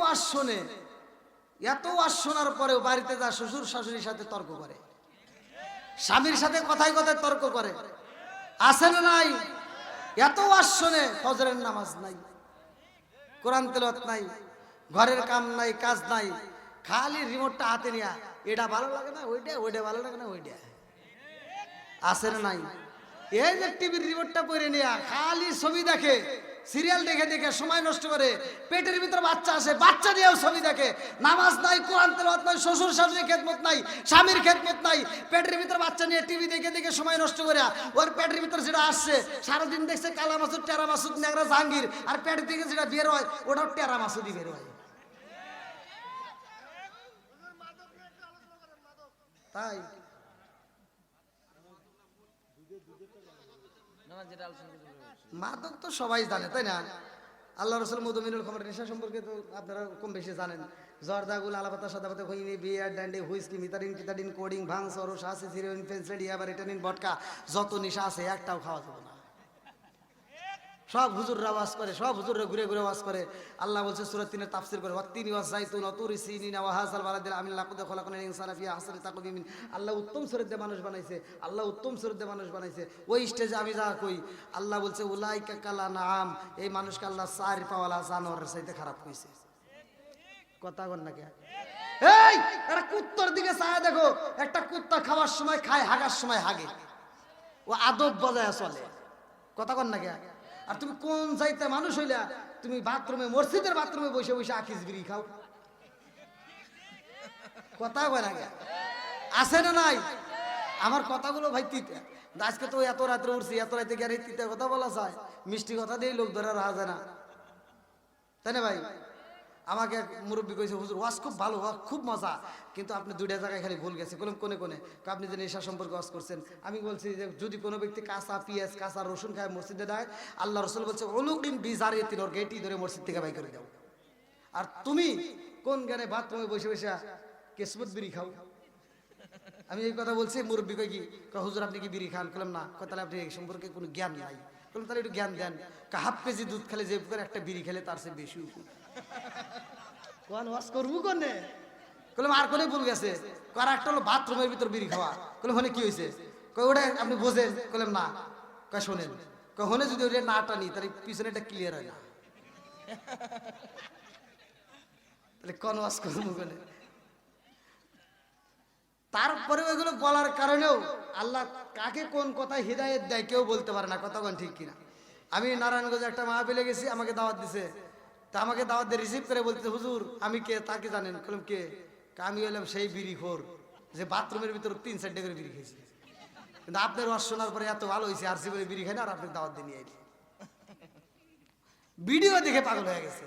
ওয়াজ শোনে এত ওয়াজ শোনার পরেও বাড়িতে যা শ্বশুর শাশুড়ির সাথে তর্ক করে, স্বামীর সাথে কথায় কথায় তর্ক করে আসে না নাই? এত ওয়াজ শোনে ফজরের নামাজ নাই, কোরআন তেলত নাই, ঘরের কাম নাই, কাজ নাই, খালি রিমোটটা হাতে নিয়া, এটা ভালো লাগে না ওইটা ওইটা ভালো লাগে না ওইটা আসে না নাই? এই যে টিভির রিমোটটা পরে নিয়া, খালি ছবি দেখে সিরিয়াল দেখে দেখে সময় নষ্ট করে পেটের ভিতরে বাচ্চা আসে, বাচ্চা দিয়েও ছবি দেখে। নামাজ নাই, কোরআন তেলাওয়াত নাই, শ্বশুর শাশুড়ির খেদমত নাই, স্বামীর খেদমত নাই। পেটের ভিতর বাচ্চা নিয়ে টিভি দেখে দেখে সময় নষ্ট করে ওর পেটের ভিতরে যেটা আসছে, সারাদিন দেখছে কালা মাসুদ, টেরা মাসুদ, ন্যাংরা জাহাঙ্গীর। আর পেট থেকে যেটা বের হয়, ওটাও টেরা মাসুদই বের হয়। তাই? মাদক তো সবাই জানে, তাই না? আল্লাহ রসুল মধুমিনুল খবর নেশা সম্পর্কে তো আপনারা কম বেশি জানেন। জর্দাগুল আলাপাতা, সাদাপাতা হইনি বিয়ার ড্যান্ডি হুইস্কি, মিতারিন কিতারিন কোডিং ভাং সরস আছে সিরিয়ন ফেন্সেডি আবার রিটার্নিন বটকা, যত নেশা আছে একটাও খাওয়া যাবে সব হুজুররা ওয়াজ করে, সব হুজুররা ঘুরে ঘুরে ওয়াজ করে। আল্লাহ বলছে সুরত তিনের তাফসির করে। ওয়াত্তিনি ওয়াজ যাইতুন অতুরি সিনিনা আমিন লাকুদ খলাকুন ইনসানা আল্লাহ উত্তম সুরত দিয়ে মানুষ বানাইছে। আল্লাহ উত্তম সুরত দিয়ে মানুষ বানাইছে। ওই স্টেজে আমি যা কই, আল্লাহ বলছে, উলাইকা কালা নাম এই মানুষকে আল্লাহ চার পাওয়ালা জানোয়ারের সাথে খারাপ কইছে। কথা কন না এই, একটা কুত্তর দিকে চায় দেখো, একটা কুত্তা খাওয়ার সময় খায়, হাগার সময় হাগে। ও আদব বজায় চলে। কথা কন না কে আর তুমি কোন যাইতে মানুষ হইলা, তুমি বাথরুমে, মসজিদের বাথরুমে বসে বসে আখিস বিড়ি খাও। কথা কয় না আছে না নাই? আমার কথাগুলো ভাই তিতে। আজকে তো এত রাত্রে উঠছি, এত রাতে গিয়ে তিতে কথা বলা যায়। মিষ্টি কথা দিয়ে লোক ধরে যায় না। তাই না ভাই? আমাকে এক মুরব্বী কইছে, হুজুর, ওয়াজ খুব ভালো, ওয়াজ খুব মজা, কিন্তু আপনি দুইটা জায়গায় খালি ভুল গেছে। কোন, কোনে? কোনে আপনি যে নেশা সম্পর্কে ওয়াজ করছেন। আমি বলছি যে, যদি কোনো ব্যক্তি কাঁচা পেঁয়াজ, কাঁচা রসুন খায় মসজিদে দেয় আল্লাহ রসুল বলছে অলুকিন বিজারে তিনর গেটি ধরে মসজিদ থেকে বাই করে দাও। আর তুমি কোন জ্ঞানে বাথরুমে বসে বসে কেসমত বিড়ি খাও? আমি এই কথা বলছি, মুরব্বী কই কি হুজুর, আপনি কি বিড়ি খান? বললাম না। তাহলে আপনি এই সম্পর্কে কোনো জ্ঞান নাই। বললাম তাহলে একটু জ্ঞান দেন। হাফ কেজি দুধ খেলে যে একটা বিড়ি খেলে তার সে বেশি। কোন ওয়াজ করব কোনে? কলম আর কোনে ভুল গেছে? একটা হলো বাথরুমের ভিতর বিড়ি খাওয়া। কলম হনে কি হয়েছে ওটা আপনি বোঝেন। কলম না। কয় শোনেন। কয় হনে যদি ওটা না টানি, তাহলে পিছনে এটা ক্লিয়ার হয় না। তাহলে করব তারপরে ওইগুলো বলার কারণেও আল্লাহ কাকে কোন কথায় হৃদায়ত দেয় কেউ বলতে পারে না, কথা ঠিক কিনা। আমি নারায়ণগঞ্জে একটা মাহফিলে গেছি, আমাকে দাওয়াত দিছে। তা আমাকে দাওয়াত দিয়ে রিসিভ করে বলতে হুজুর, আমি কে? তাকে জানেন? বললাম কে? আমি হলাম সেই বিড়ি খোর, যে বাথরুমের ভিতর তিন চারটে করে বিড়ি খেয়েছি। কিন্তু আপনার ওয়াজ শোনার পরে এত ভালো হয়েছে আর করে বিড়ি খাই না, আর আপনি দাওয়াত দিয়ে নিয়ে ভিডিও দেখে পাগল হয়ে গেছে।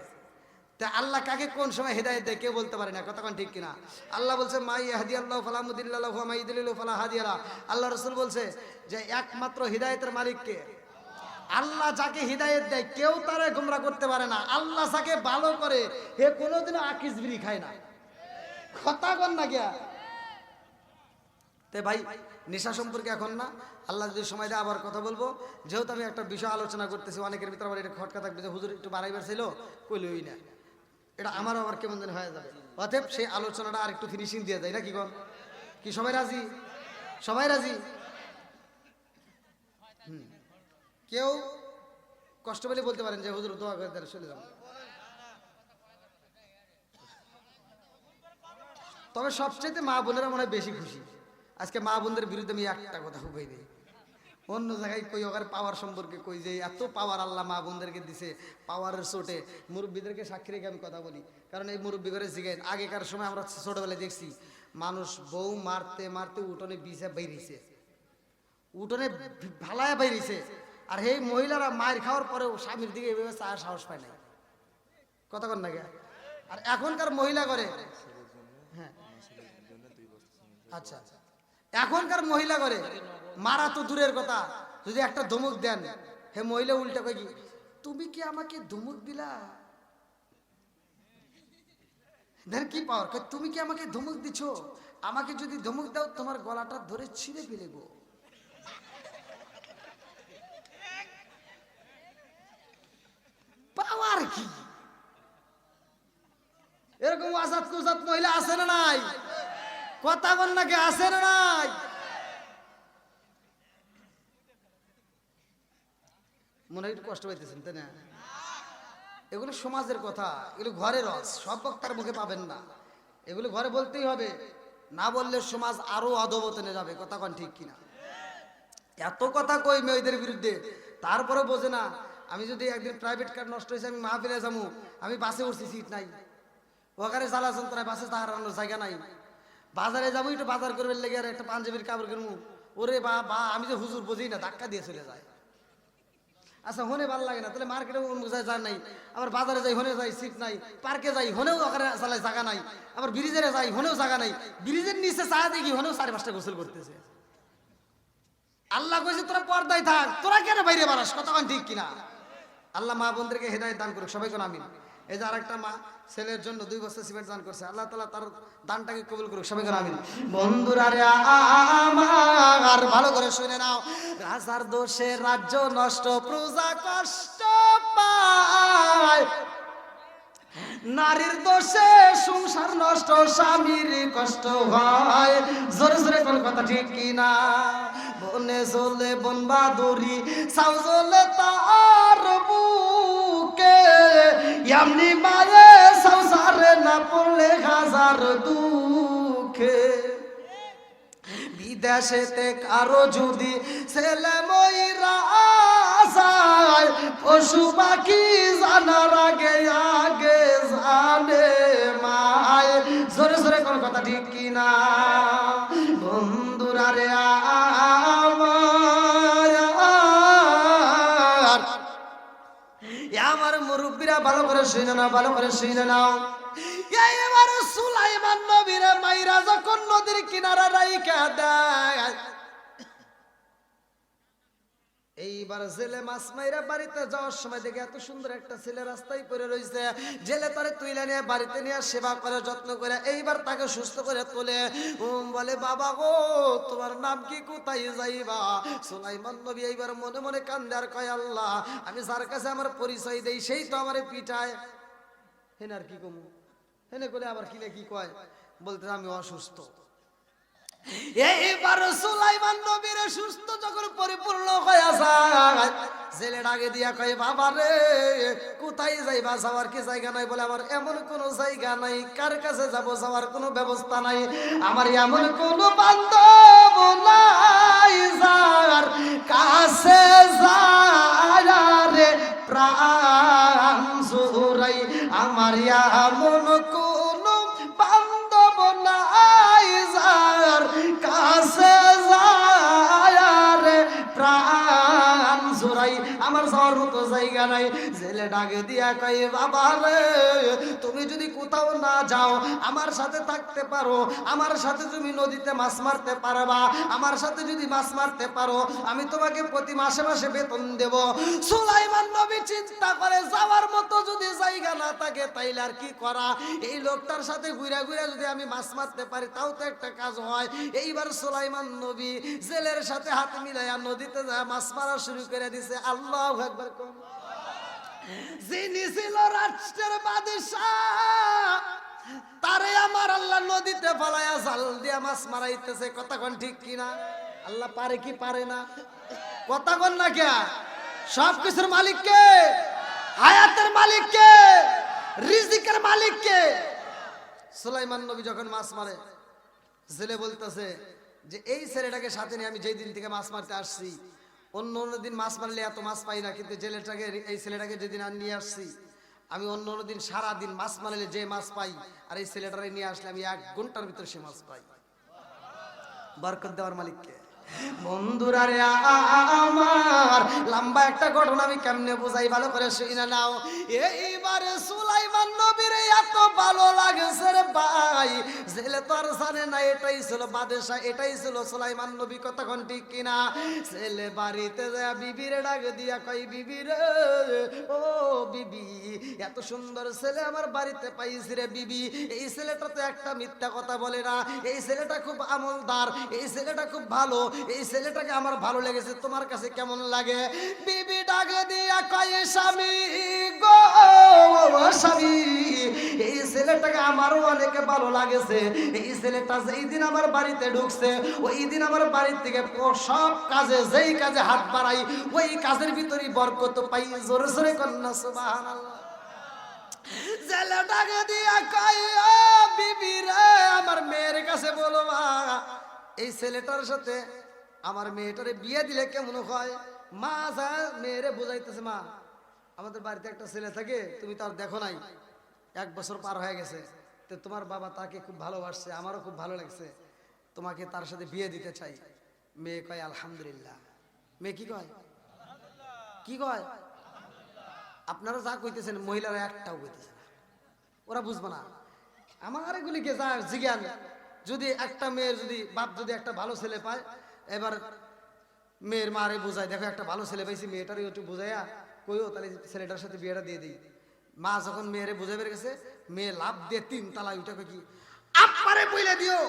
তা আল্লাহ কাকে কোন সময় হেদায়ত দেয় কেউ বলতে পারে না? কতক্ষণ ঠিক কিনা? আল্লাহ বলছে মাই হাদি আল্লাহ ফালামুদিল্লাহ মাই দিল্লাহ ফালা হাদিয়ালা। আল্লাহ রসুল বলছে যে, একমাত্র হৃদায়তের মালিককে আল্লাহ যাকে হৃদায়ত দেয়, কেউ তারা গুমরা করতে পারে না। আল্লাহ যাকে ভালো করে হে কোনোদিনও আকিস বিড়ি খায় না। কথা কন না গিয়া তে ভাই, নেশা সম্পর্কে এখন না, আল্লাহ যদি সময় দেয় আবার কথা বলব। যেহেতু আমি একটা বিষয় আলোচনা করতেছি, অনেকের ভিতরে আবার এটা খটকা থাকবে যে, হুজুর, একটু বাড়াইবার ছিল? কইলই না। এটা আমারও আবার কেমন যেন হয়ে যাবে। অতএব সেই আলোচনাটা আর একটু ফিনিশিং দিয়ে যায় না কি কন? কি, সবাই রাজি? সবাই রাজি? হুম। কেউ কষ্ট পেলে বলতে পারেন যে, হুজুর, দোয়া করে দেন, চলে যান তবে সবচেয়ে মা বোনেরা মনে হয় বেশি খুশি। আজকে মা বোনদের বিরুদ্ধে আমি একটা কথা কই দিই। অন্য জায়গায় কই ওখানে পাওয়ার সম্পর্কে কই যে, এত পাওয়ার আল্লাহ মা বোনদেরকে দিছে পাওয়ারের চোটে। মুরব্বীদেরকে সাক্ষী রেখে আমি কথা বলি। কারণ এই মুরব্বী করে জিগাই আগেকার সময় আমরা ছোটবেলায় দেখছি, মানুষ বউ মারতে মারতে উঠোনে বিষে বেরিয়েছে উঠোনে ভালায় বেরিয়েছে আর এই মহিলারা মায়ের খাওয়ার পরেও স্বামীর দিকে এভাবে চায় সাহস পায় না কথা কন না গে? আর এখনকার মহিলা করে। হ্যাঁ। আচ্ছা। এখনকার মহিলা করে, মারা তো দূরের কথা, যদি একটা ধমক দেন, হে মহিলা উল্টা কই তুমি কি আমাকে ধমক দিলা? দেন কি পাওয়ার তুমি কি আমাকে ধমক দিছো? আমাকে যদি ধমক দাও, তোমার গলাটা ধরে ছিঁড়ে ফেলে গো পাওয়ার কি? এরকম মহিলা আছে না নাই? কথা আছে না নাই? মনে একটু কষ্ট পাইতেছেন, তাই না? এগুলো সমাজের কথা, এগুলো ঘরের রস, সব বক্তার মুখে পাবেন না। এগুলো ঘরে বলতেই হবে, না বললে সমাজ আরও অধবতনে যাবে, কথা কন ঠিক কিনা? এত কথা কই মেয়েদের বিরুদ্ধে? তারপরে বোঝে না আমি যদি একদিন প্রাইভেট কার নষ্ট হয়েছে, আমি মাহফিলে যাব আমি বাসে উঠছি সিট নাই। ওখানে জ্বালা যন্ত্রণায় বাসে দাঁড়ানোর জায়গা নাই। বাজারে যাব, একটু বাজার করবে লেগে আর একটা পাঞ্জাবির কাপড় কিনবো। ওরে বা বা আমি যে হুজুর বুঝি না, ধাক্কা দিয়ে চলে যায়। আচ্ছা হনে ভালো লাগে না। তাহলে মার্কেটে যায় নাই। আবার বাজারে যাই হনে যাই সিট নাই। পার্কে যাই, হনেও ওখানে চালাই জায়গা নাই। আবার ব্রিজে যাই, হনেও জায়গা নাই। ব্রিজের নিচে চা দেখি, হনেও সাড়ে পাঁচটা গোসল করতেছে। আল্লাহ কইছে, তোরা পর্দায় থাক। তোরা কেন বাইরে বাড়াস? কতক্ষণ ঠিক কিনা? আল্লাহ মা বোনদেরকে হেদায়ত দান করুক সবাই কোন আমিন। এই যে আরেকটা মা, ছেলের জন্য দুই বছর সিমেন্ট দান করছে, আল্লাহ তালা তার দানটাকে কবুল করুক সবাই কোন আমিন। বন্ধুরা রে আমার, ভালো করে শুনে নাও। রাজার দোষে রাজ্য নষ্ট, প্রজা কষ্ট পায়। নারীর দোষে সংসার নষ্ট, স্বামীর কষ্ট হয়। জোরে জোরে কোন কথা ঠিক কিনা? বনে চলে বন বাদুরি সাউ চলে বুকে এমনি মারে সংসারে না পড়লে হাজার দুঃখে। বিদেশেতে কারও যদি ছেলে ময়রা যায় পশু পাখি জানার আগে আগে জানে মায়। জোরে জোরে কোন কথা ঠিক কিনা? বন্ধুরা রে আমার ভালো করে শুনে নাও ভালো করে শুনে নাও এবার সুলাইমান নবীরা মাইরা যখন নদীর কিনারা রাইকা দেয় এইবার জেলে মাছ মাইরা বাড়িতে যাওয়ার সময় দেখে এত সুন্দর একটা ছেলে রাস্তায় পড়ে রয়েছে জেলে তারে তুইলা নিয়ে বাড়িতে নিয়ে সেবা করে যত্ন করে এইবার তাকে সুস্থ করে তোলে। বলে, বাবা গো, তোমার নাম কি? কোথায় যাইবা? সুলাইমান নবী এইবার মনে মনে কান্দে আর কয়, আল্লাহ, আমি যার কাছে আমার পরিচয় দেই, সেই তো আমারে পিঠায় হেন আর কি কমু? হেনে করে আবার কিনে কি কয়? বলতে আমি অসুস্থ। এইবার সুলাইমান নবীর সুস্থ যখন পরিপূর্ণ হয়ে দিয়া বাবা রে, কোথায় যাইবা? যাওয়ার কি জায়গা নাই? বলে, আমার এমন কোন জায়গা নাই। কার কাছে যাওয়ার কোনো ব্যবস্থা নাই। আমার এমন কোন বান্ধব নাই যার কাছে প্রাণ জোরাই আমার এমন কোন তুমি যদি কোথাও না যাও, আমার সাথে থাকতে পারো। আমার সাথে তুমি নদীতে মাছ মারতে পারবা। আমার সাথে যদি মাছ মারতে পারো, আমি তোমাকে প্রতি মাসে মাসে বেতন দেব। সুলাইমান নবী চিন্তা করে, যাওয়ার মতো যদি জায়গা না থাকে, তাইলে আর কি করা? এই লোকটার সাথে ঘুরে ঘুরে যদি আমি মাছ মারতে পারি, তাও তো একটা কাজ হয়। এইবার সুলাইমান নবী জেলের সাথে হাত মিলাইয়া নদীতে মাছ মারা শুরু করে দিছে। আল্লাহ একবার কম যিনি ছিল রাষ্ট্রের বাদশাহ, তারে আমার আল্লাহ নদীতে ফলাইয়া জাল দিয়া মাছ মারাইতেছে। কথা কতক্ষণ ঠিক কিনা? আল্লাহ পারে কি পারে না? কতক্ষণ না কে? সব কিছুর মালিক কে? হায়াতের মালিক কে? রিজিকের মালিক কে? সুলাইমান নবী যখন মাছ মারে, জেলে বলতেছে যে, এই ছেলেটাকে সাথে নিয়ে আমি যেই দিন থেকে মাছ মারতে আসছি অন্য অন্য দিন মাছ মারলে এত মাছ পাই না, কিন্তু জেলেটাকে, এই ছেলেটাকে যেদিন আর নিয়ে আসছি, আমি অন্য অন্য দিন সারা দিন মাছ মারলে যে মাছ পাই, আর এই ছেলেটারে নিয়ে আসলে আমি এক ঘণ্টার ভিতরে সে মাছ পাই। বরকত দেওয়ার মালিককে। বন্ধুরা রে আমার লম্বা একটা ঘটনা আমি কেমনে বুঝাই, ভালো করে শুনে নাও। এইবারে সুলাইমান এত সুন্দর ছেলে আমার বাড়িতে পাইছি রে বিবি। এই ছেলেটা তো একটা মিথ্যা কথা বলে না। এই ছেলেটা খুব আমলদার, এই ছেলেটা খুব ভালো, এই ছেলেটাকে আমার ভালো লেগেছে, তোমার কাছে কেমন লাগে? বিবি ডাকে দিয়া কয়, স্বামী গো ছেলেটাকে আমারও অনেকে ভালো লাগেছে। এই ছেলেটা যেই দিন আমার বাড়িতে ঢুকছে ওই দিন আমার বাড়ির থেকে সব কাজে, যেই কাজে হাত বাড়াই, ওই কাজের ভিতরেই বরকত পাই। জোরে জোরে কন্যা, সুবহানাল্লাহ। ছেলেটাকে দিয়া বিবি আমার মেয়ের কাছে বলো এই ছেলেটার সাথে আমার মেয়েটারে বিয়ে দিলে কেমন হয়? মা যা, মেয়েরে বুঝাইতেছে মা, আমাদের বাড়িতে একটা ছেলে থাকে, তুমি তার দেখো নাই। এক বছর পার হয়ে গেছে। তো তোমার বাবা তাকে খুব ভালোবাসছে, আমারও খুব ভালো লাগছে। তোমাকে তার সাথে বিয়ে দিতে চাই। মেয়ে কয়, আলহামদুলিল্লাহ। মেয়ে কি কয়? কি কয়? আপনারা যা কইতেছেন, মহিলারা একটাও কইতেছে না। ওরা বুঝবে না। আমার এগুলিকে যা জিজ্ঞান, যদি একটা মেয়ের যদি বাপ যদি একটা ভালো ছেলে পায়, এবার মেয়ের মারে বোঝায়, দেখো, একটা ভালো ছেলে পাইছি, মেয়েটারই একটু বোঝাইয়া কইও, তাহলে ছেলেটার সাথে বিয়েটা দিয়ে দিই। মা যখন মেয়েরে বুঝে বের গেছে, মেয়ে লাভ দিয়ে তিন তালা উঠে কি আপারে বইলে দিও।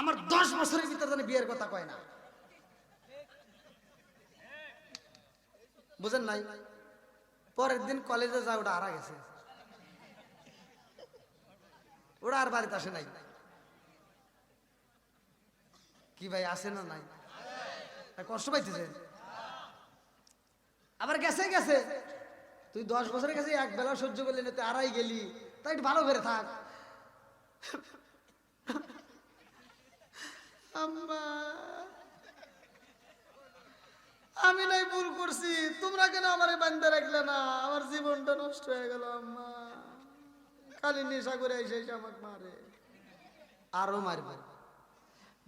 আমার দশ বছরের ভিতরে জানি বিয়ের কথা কয় না। বুঝেন নাই? পরের দিন কলেজে যা, ওটা হারা গেছে। ওরা আর বাড়িতে আসে নাই। কি ভাই, আসে না নাই? কষ্ট পাইতেছে। আবার গেছে গেছে। তুই দশ বছরের কাছে এক বেলা সহ্য করলি না, তুই আড়াই গেলি। তাই একটু ভালো করে থাক। আমি নাই ভুল করছি। তোমরা কেন আমার বান্ধা রাখলে না? আমার জীবনটা নষ্ট হয়ে গেল, আম্মা। খালি নেশা করে এসে এসে আমাকে মারে। আরও মারবে।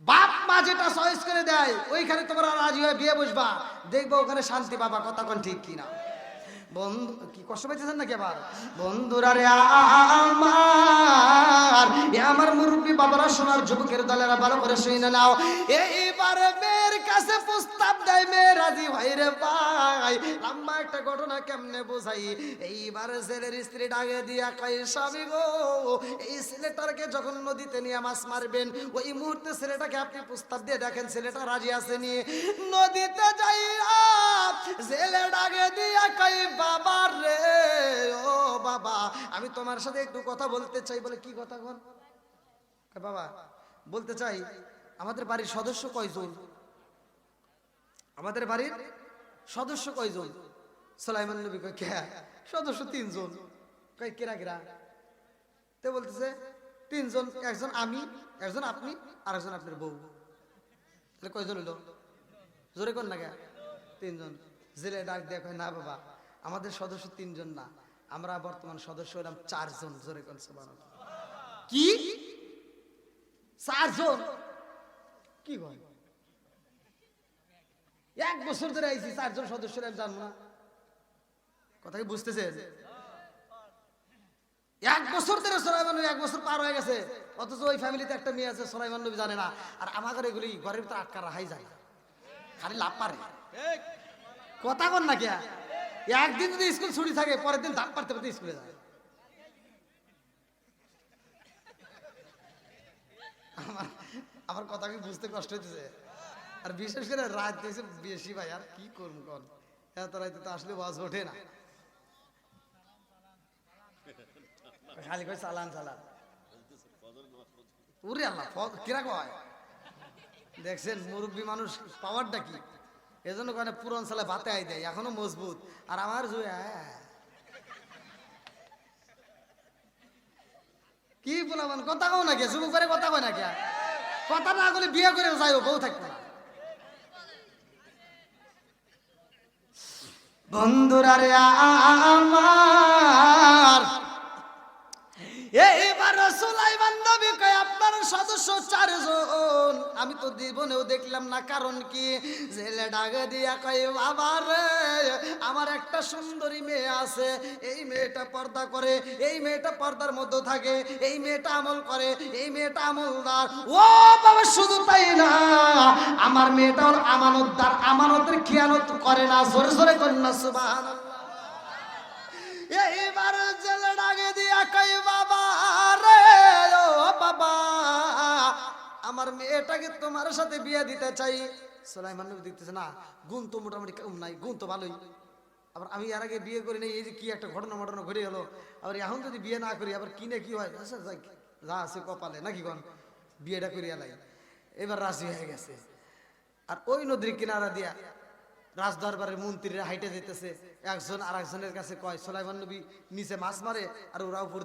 বাপ মা যেটা চয়েস করে দেয়, ওইখানে তোমরা রাজি হয়ে বিয়ে বসবা। দেখব ওখানে শান্তি পাবা, কথা কোন ঠিক কিনা। বন্ধু, কি কষ্ট পাইতেছেন নাকি আবার? বন্ধুরা রে আমার, এ আমার মুরব্বী বাবারা যুবকের ভালো করে নাও। এইবারে মেয়ের কাছে প্রস্তাব দেয়, মেয়ে রাজি ভাই রে ভাই। লম্বা একটা ঘটনা কেমনে বোঝাই? এইবারে ছেলের স্ত্রী ডাকে দিয়া কই স্বামী গো, এই ছেলেটাকে যখন নদীতে নিয়ে মাছ মারবেন, ওই মুহূর্তে ছেলেটাকে আপনি প্রস্তাব দিয়ে দেখেন, ছেলেটা রাজি আছে নিয়ে নদীতে যাইয়া ছেলে ডাকে দিয়া কই, বাবা রে, ও বাবা, আমি তোমার সাথে একটু কথা বলতে চাই। বলে, কি কথা বল বাবা, বলতে চাই, আমাদের বাড়ির সদস্য কয়জন? আমাদের বাড়ির সদস্য কয়জন? সোলাইমান নবী কয়, কে? সদস্য তিনজন। কয়, কেরা কেরা? তে বলতেছে, তিনজন, একজন আমি, একজন আপনি আর একজন আপনার বউ। তাহলে কয়জন হইল? জোরে কোন না কে? তিনজন। জেলে ডাক দিয়ে কয় না বাবা আমাদের সদস্য তিনজন না। আমরা বর্তমান সদস্য হলাম চারজন। জোরে কোন সুবহানাল্লাহ। কি? চারজন? কি কয়? এক বছর ধরে আইছি চারজন সদস্য আমি জানব না। কথা কি বুঝতেছেন? এক বছর ধরে সোলাইমান নবী এক বছর পার হয়ে গেছে। অথচ ওই ফ্যামিলিতে একটা মেয়ে আছে সোলাইমান নবী জানে না। আর আমাদের এগুলি ঘরের ভিতরে আটকা রাখাই যায় খালি লাভ পারে কথা কন না কে একদিন যদি স্কুল ছুটি থাকে, পরের দিন ধাপ পারতে পারতে স্কুলে যায়। আমার কথা কি বুঝতে কষ্ট হইতেছে? আর বিশেষ করে রাত দিয়েছে বেশি ভাই, আর কি করব কন? এত রাইতে তো আসলে বাস ওঠে না। খালি কই চালান চালান। উরে আল্লাহ কিরা কয়? দেখছেন, মুরব্বী মানুষ পাওয়ারটা কি? এজন্য কয় না, পুরন সালে ভাতে আই দেয়, এখনও মজবুত। আর আমার জুয়ে কি বলাবেন কথা কও না কে? শুরু করে কথা কয় না কে? কথা না বলে বিয়ে করে যাইও বউ থাকবে না। বন্ধুরা রে আমার এইবার সুলাইমান নবী আপনার সদস্য চারজন। আমি তো জীবনেও দেখলাম না, কারণ কি? জেলে ডাকে দিয়া কয়, বাবা রে, আমার একটা সুন্দরী মেয়ে আছে। এই মেয়েটা পর্দা করে, এই মেয়েটা পর্দার মধ্যে থাকে, এই মেয়েটা আমল করে, এই মেয়েটা আমলদার। ও বাবা, শুধু তাই না, আমার মেয়েটা ওর আমানতদার, আমানতের খেয়ানত করে না, জোরে জোরে কন্যা, সুবহানাল্লাহ। আমার মেয়েটাকে তোমার সাথে বিয়ে দিতে চাই। সোলাইমান নবী দেখতেছে, না, গুণ তো মোটামুটি কম নাই, গুণ তো ভালোই। আবার আমি এর আগে বিয়ে করি নাই এই যে কি একটা ঘটনা মটনা ঘটে গেলো। আবার এখন যদি বিয়ে না করি, আবার কিনে কি হয়? আচ্ছা যা আছে কপালে, নাকি কন? বিয়েটা করিয়া লাই। এবার রাজি হয়ে গেছে। আর ওই নদীর কিনারা দিয়া রাজ দরবারের মন্ত্রীরা হাইটে যেতেছে। একজন আর একজনের কাছে কয়, সোলাইমান নবী নিচে মাছ মারে আর ওরা উপর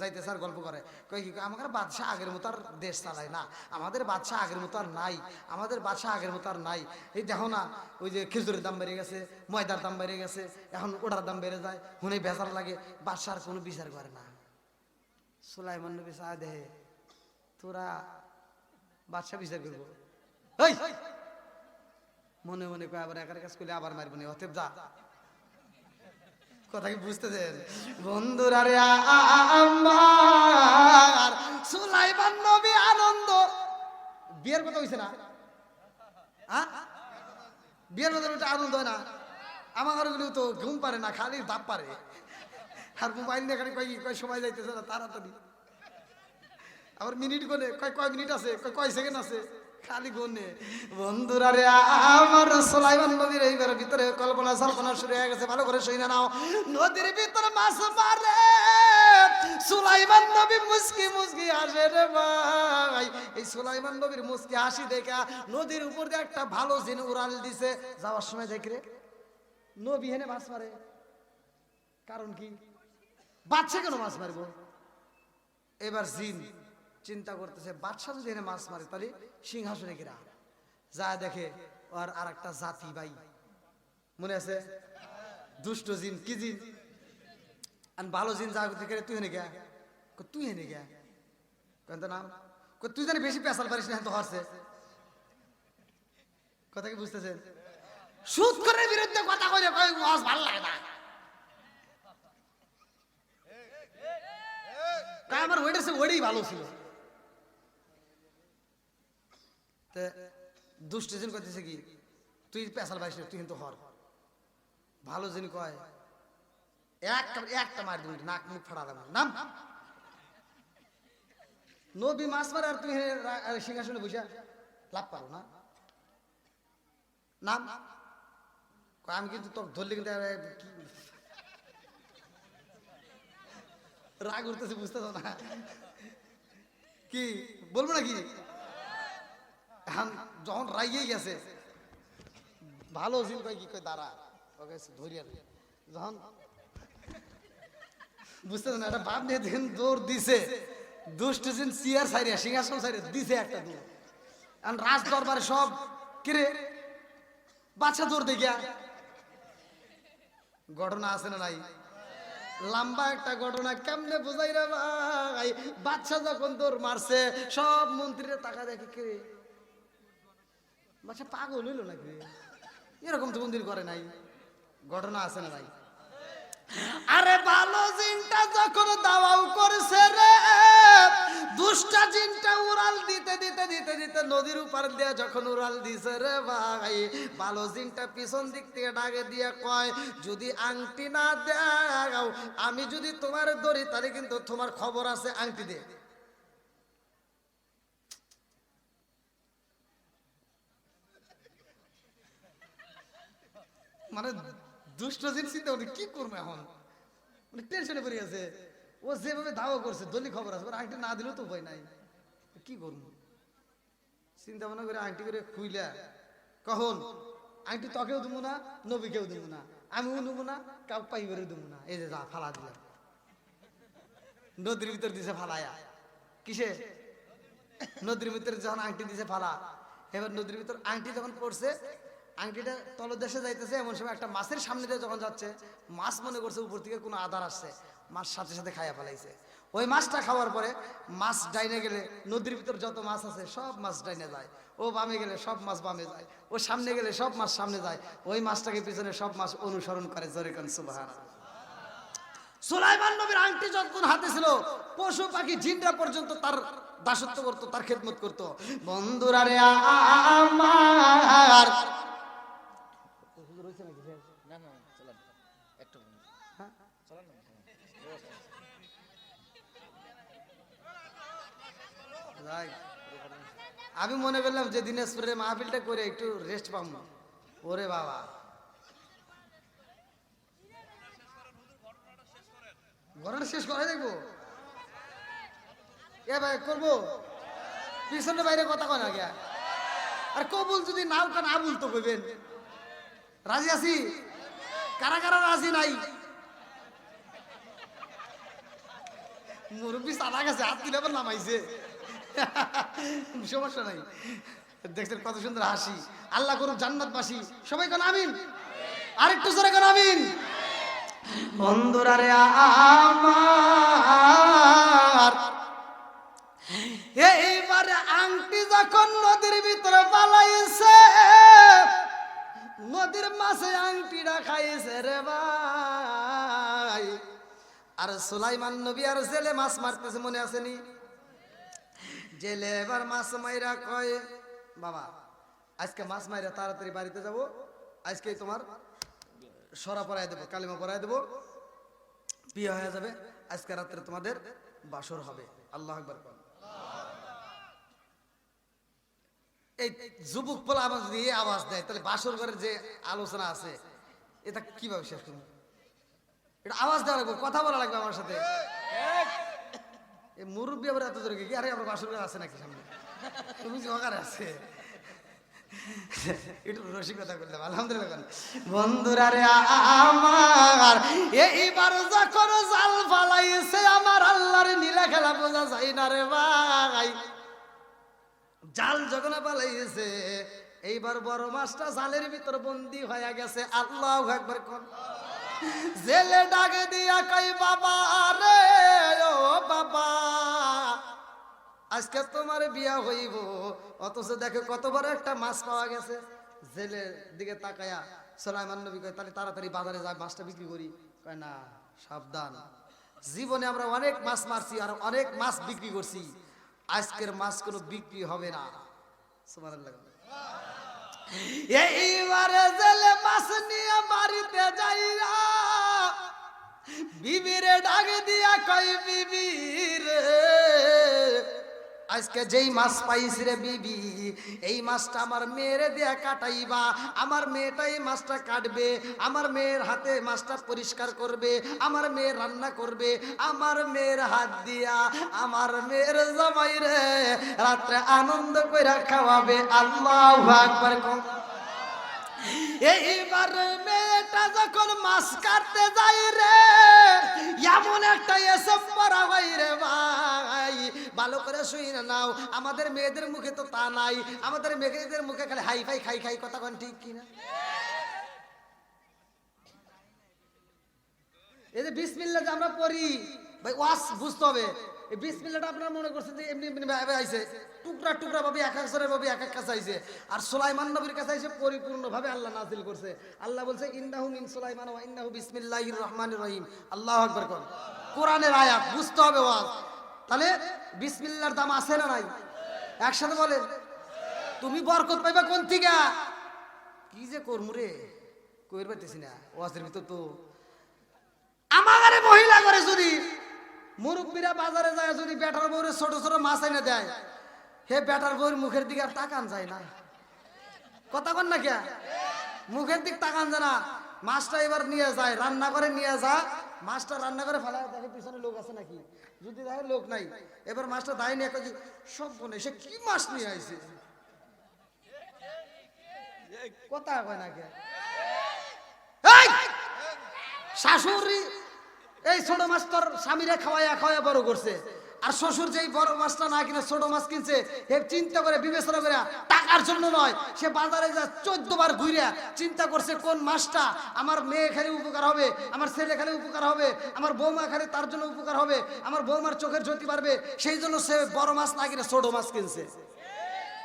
যাইতেছে আর গল্প করে। কয় কি, আমাদের বাদশাহ আগের মতো আর দেশ চালায় না। আমাদের বাদশাহ আগের মতো আর নাই। আমাদের বাদশাহ আগের মতো আর নাই। এই দেখো না, ওই যে খেজুরের দাম বেড়ে গেছে, ময়দার দাম বেড়ে গেছে, এখন ওটার দাম বেড়ে যায়, হুনে বেজার লাগে, বাদশাহ কোনো বিচার করে না। সোলাইমান নবী চায় দেহে তোরা বাদশাহ বিচার করব। মনে মনে কয়, আবার একার কাজ করলে আবার মারবো না, অতএব যা। কথা কি বুঝতেছেন? বন্ধুরা রে আমার সুলাইমান নবী আনন্দ। বিয়ের কথা হইছে না? হ্যাঁ বিয়ের কথা ওটা আনন্দ না? আমার ঘরগুলো তো ঘুম পারে না, খালি দাপ পারে। আর মোবাইল নিয়ে কয় কয় সময় যাইতেছে না, তাড়াতাড়ি। আবার মিনিট গনে, কয় কয় মিনিট আছে, কয় কয় সেকেন্ড আছে? খালি বন্ধুরা রে নদীর এইবার ভিতরে কল্পনা শুরু হয়ে গেছে, ভালো করে নাও। নদীর ভিতরে মাছ মারে ভাই। এই নদীর উপর দিয়ে একটা ভালো জিন উড়াল দিছে। যাওয়ার সময় দেখ রে, নবী হেনে মাছ মারে। কারণ কি? বাচ্চা কেন মাছ মারবো? এবার জিন। চিন্তা করতেছে, বাদশাহ যদি এনে মাছ মারে, তাহলে সিংহাসনে কিরা যা দেখে আর আর একটা জাতি ভাই। মনে আছে? দুষ্ট জিন, কি জিন? আর ভালো জিন যা করতে গেলে তুই হেনে গা তুই হেনে গা কেন তো নাম? তুই জানি বেশি পেশাল পারিস না তো হরছে। কথা কি বুঝতেছেন? সুদ করে বিরুদ্ধে কথা কইলে কই, ওয়াজ ভালো লাগে না। আমার ওইটা সে ওইটাই ভালো ছিল। দুষ্ট জন কইতেছে কি তুই পেশাল পাইস না, তুই কিন্তু হর। ভালো জন কয় একটা একটা মার দিবি নাক মুখ ফাড়া দেবো নাম। নবী মাছ মারে আর আর সিংহাসনে বসে লাভ পারো না। নাম। আমি কিন্তু তোর ধরলে কিন্তু রাগ উঠতেছে বুঝতেছ না? কি বলব নাকি? এখন যখন রাগিয়ে গেছে, ভালো ছিল কয় কি কয়, দাঁড়া, ওকে ধরিয়া। যখন বুঝতেছ না, একটা বাপ নিয়ে দেখেন দৌড় দিছে, দুষ্ট সাইরিয়া সিংহাসন সাইরিয়া দিছে একটা দৌড়। এখন রাজ দরবারে সব কিরে বাচ্চা দৌড় দেখিয়া, ঘটনা আছে না নাই? লম্বা একটা ঘটনা কেমনে বুঝাই রে ভাই? বাচ্চা যখন তোর মারছে, সব মন্ত্রীরা টাকা দেখে কে বাচ্চা পাগল হইল নাকি? এরকম তো মন্দির করে নাই। ঘটনা আছে না ভাই? আরে ভালো জিনটা যখন দাওয়াও করছে রে, দুষ্টা জিনটা উড়াল দিতে দিতে দিতে দিতে নদীর উপর দিয়ে যখন উড়াল দিছে রে ভাই, ভালো জিনটা পিছন দিক থেকে ডাকে দিয়ে কয়, যদি আংটি না দাও, আমি যদি তোমার ধরি, তাহলে কিন্তু তোমার খবর আছে আংটি দে মানে দুষ্ট জিন চিন্তা করতে, কি করব এখন? মানে টেনশনে পড়ে গেছে ও যেভাবে দাওয়া করছে দলি খবর আছে আংটি না দিলেও তো উপায় নাই। কি করব? চিন্তা ভাবনা করে আংটি করে খুইলা। কখন? আংটি তোকেও দেবো না, নবীকেও দেবো না। আমিও দেবো না, কাউ পাইবারও দেবো না। এই যে যা ফালা দিলাম নদীর ভিতর দিছে ফালায়া। কিসে? নদীর ভিতরে যখন আংটি দিছে ফালা, এবার নদীর ভিতর আংটি যখন পড়ছে আংটিটা তলদেশে যাইতেছে, এমন সময় একটা মাছের সামনে দিয়ে যখন যাচ্ছে, মাছ মনে করছে উপর থেকে কোনো আধার আসছে, মাছ সাথে সাথে খাইয়া ফেলাইছে। ওই মাছটা খাওয়ার পরে মাছ ডাইনে গেলে, নদীর ভিতর যত মাছ আছে, সব মাছ ডাইনে যায়। ও বামে গেলে সব মাছ বামে যায়। ও সামনে গেলে সব মাছ সামনে যায়। ওই মাছটাকে পিছনে সব মাছ অনুসরণ করে, জোরে কান সুবাহান সুলাইমান নবীর আংটি যতক্ষণ হাতে ছিল, পশু পাখি জিনরা পর্যন্ত তার দাসত্ব করতো, তার খেদমত করতো। বন্ধুরা রে আমার না না চলেন একটু চলেন না যাই। আমি মনে করলাম যে দিনাজপুরের মাহফিলটা করে একটু রেস্ট পাম ওরে বাবা। ঘটনা শেষ করে দেখব। এ ভাই, করব? পিছনে বাইরে কথা কয় না গিয়া আর কবুল যদি নাও কা না বলতো কইবেন। রাজি আছি? কারা কারা রাজি নাই? মুরব্বী সাদা গেছে, হাত আবার নামাইছে। সমস্যা নাই। দেখছেন কত সুন্দর হাসি। আল্লাহ করুক জান্নাতবাসী। সবাই কোন আমিন? আরেকটু জোরে কোন আমিন? বন্ধুরা রে আমার। এইবারে আংটি যখন নদীর ভিতরে পালাইছে, নদীর মাছে আংটিটা খাইছে রে ভাই। আর সুলাইমান নবী আর জেলে মাছ মারতেছে, মনে আসেনি জেলে এবার মাছ মাইরা কয়, বাবা, আজকে মাছ মাইরা তাড়াতাড়ি বাড়িতে যাব আজকে তোমার সরা পরাই দেবো, কালিমা পরাই দেবো, বিয়ে হয়ে যাবে, আজকে রাত্রে তোমাদের বাসর হবে। আল্লাহ একবার এই যুবক পোলা আওয়াজ দিয়ে আওয়াজ দেয়, তাহলে বাসর ঘরের যে আলোচনা আছে, এটা কীভাবে শেষ করব? এটা আওয়াজ দেওয়া লাগবে, কথা বলা লাগবে আমার সাথে। এই মুরব্বী আবার এত জোরে কি আরে, আমার বাসর আছে নাকি সামনে? তুমি জগার আছে? একটু রসিকতা করলাম, আলহামদুলিল্লাহ বন্ধুরা রে, আমার, এইবার যখন জাল ফালাইছে, আমার আল্লাহর নীলা খেলা বোঝা যায় না রে ভাই। জাল যখন পালাইছে এইবার বড় মাছটা জালের ভিতর বন্দি হয়ে গেছে। আল্লাহ একবার কোন। জেলে ডাকে দিয়া কই বাবা রে, ও বাবা, আজকে তোমার বিয়া হইব। অথচ দেখে কত বড় একটা মাছ পাওয়া গেছে। জেলের দিকে তাকায়া সোলাইমান নবী কয়, তাহলে তাড়াতাড়ি বাজারে যাই মাছটা বিক্রি করি। কয়, না, সাবধান। জীবনে আমরা অনেক মাছ মারছি আর অনেক মাছ বিক্রি করছি। আজকের মাছ কোনো বিক্রি হবে না। সুবহানাল্লাহ। এইবারে জেলে মাছ নিয়ে বাড়িতে যাইরা বিবিরে ডাক দিয়া কই বিবি রে, আজকে যেই মাছ পাইছি রে বিবি, এই মাছটা আমার মেয়েরে দিয়া কাটাইবা। আমার মেয়েটা এই মাছটা কাটবে, আমার মেয়ের হাতে মাছটা পরিষ্কার করবে, আমার মেয়ে রান্না করবে, আমার মেয়ের হাত দিয়া, আমার মেয়ের জামাই রে, রাত্রে আনন্দ কইরা খাওয়াবে আল্লাহ আকবার এইবার মেয়েটা যখন মাছ কাটতে যাই রে, এমন একটা এসব পরা ভাই রে ভাই। ভালো করে শুই না নাও, আমাদের মেয়েদের মুখে তো তা নাই, আমাদের মেয়েদের মুখে খালি হাই ফাই খাই খাই, কথা কোন ঠিক কিনা? এই যে বিসমিল্লা যে আমরা পড়ি ভাই ওয়াস বুঝতে হবে। এই বিসমিল্লাটা আপনারা মনে করছেন যে এমনি এমনি ভাবে আইছে। টুকরা টুকরা ভাবে এক এক জনের ভাবে এক এক কাছে আইছে। আর সুলাইমান নবীর কাছে আইছে পরিপূর্ণ ভাবে আল্লাহ নাজিল করছে। আল্লাহ বলছে, ইন্নাহু মিন সুলাইমান ওয়া ইন্নাহু বিসমিল্লাহির রহমানির রহিম। আল্লাহু আকবার কোন কোরআনের আয়াত, বুঝতে হবে ওয়াজ। তাহলে বিসমিল্লার দাম আছে না নাই? একসাথে বলেন। তুমি বরকত পাইবা কোন থেকে? কি যে করমু রে? কইর পাইতেছি না। ওয়াজের ভিতর তো আমাগারে মহিলা করে যদি মুরব্বীরা বাজারে যায় যদি বেটার বউরে ছোট ছোট মাছ এনে দেয় হে বেটার বউর মুখের দিকে আর তাকান যায় না। কথা কন না কে মুখের দিক তাকান যায় না। মাছটা এবার নিয়ে যায় রান্না করে নিয়ে যা। মাছটা রান্না করে ফেলায় দেখে পিছনে লোক আছে নাকি? যদি দেখে লোক নাই এবার মাছটা দায় নিয়ে যে, সব বনে সে কি মাছ নিয়ে আইছে? কথা কয় না কে! শাশুড়ি এই ছোট মাছ তোর স্বামীরে খাওয়াইয়া খাওয়াইয়া বড় করছে। আর শ্বশুর যেই বড় মাছটা না কিনে ছোট মাছ কিনছে হে চিন্তা করে, বিবেচনা করে, টাকার জন্য নয়, সে বাজারে যা চোদ্দ বার ঘুরে চিন্তা করছে, কোন মাছটা আমার মেয়ে খালি উপকার হবে, আমার ছেলে খালি উপকার হবে, আমার বৌমা খালি তার জন্য উপকার হবে, আমার বৌমার চোখের জ্যোতি পারবে সেই জন্য সে বড় মাছ না কিনে ছোট মাছ কিনছে।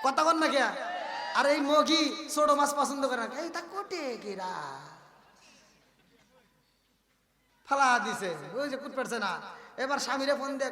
কথা বল না কে আর এই মগি ছোট মাছ পছন্দ করে না। তা কোটে গিরা? ফালা দিছে। ওই যে কুট পারছে না এবার স্বামীরে ফোন দিয়ে